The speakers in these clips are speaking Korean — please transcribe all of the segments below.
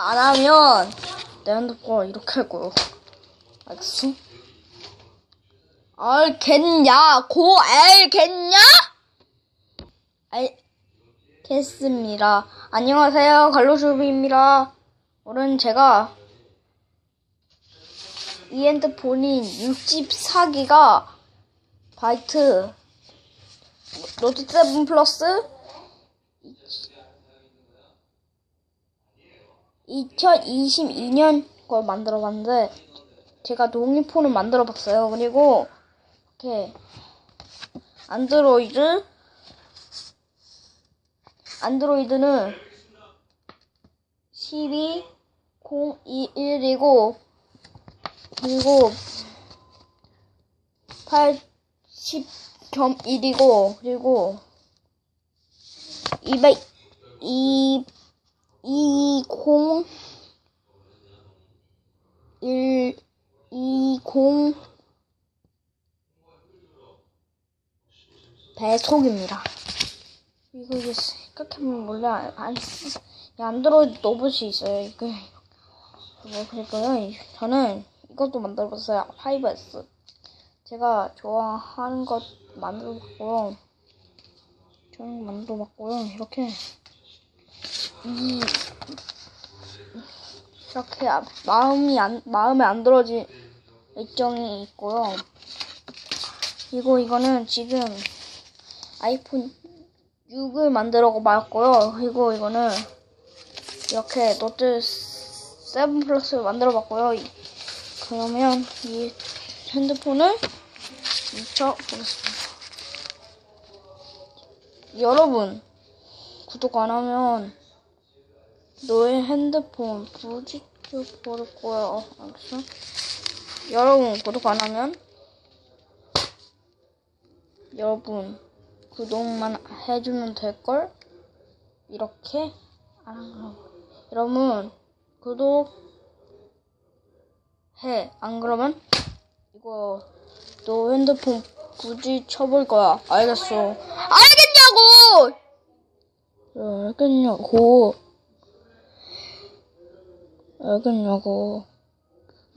안 하면 내 핸드폰 이렇게 할 거요. 알겠어? 알겠냐? 고 알겠냐? 알겠습니다. 안녕하세요. 갈로슈비입니다. 오늘은 제가 이 핸드폰인 64기가 바이트 노트 7 플러스 2022년 걸 만들어 봤는데 제가 독립폰을 만들어 봤어요. 그리고 이렇게 안드로이드 안드로이드는 12021이고 그리고 80.1이고 그리고 200 2 20 1 20 배속입니다. 이거 이제 생각해보면 이 안드로이드 로봇이 있어요. 이거 뭐 그러니까요. 저는 이것도 만들어봤어요. 5S. 제가 좋아하는 것 만들어봤고요. 저는 만들어봤고요. 이렇게 이 이렇게 아- 마음이 안 마음에 안 들어진 일정이 있고요. 그리고 이거는 지금 아이폰 6을 만들어 봤고요. 그리고 이거는 이렇게 노트 7 플러스를 만들어 봤고요. 이- 그러면 이 핸드폰을 묻혀 보겠습니다. 여러분 구독 안 하면 너의 핸드폰 부지켜 버릴 거야. 알겠어? 여러분 구독 안 하면 여러분 구독만 해주면 될 걸. 이렇게 안 그럼 여러분 구독 해. 안 그러면 이거 너 핸드폰 부지 쳐볼 거야. 알겠어. 알겠냐고. 알겠냐고.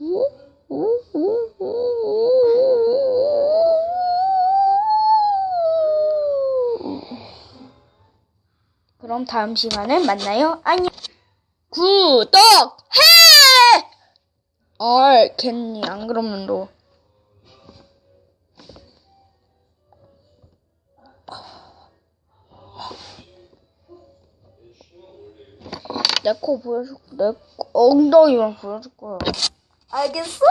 우? 그럼 다음 시간에 만나요. 안녕. 구독해! 알겠니? 안 그러면 너. 내 코 보여줄, 내 코- 엉덩이만 보여줄 거야. 알겠어?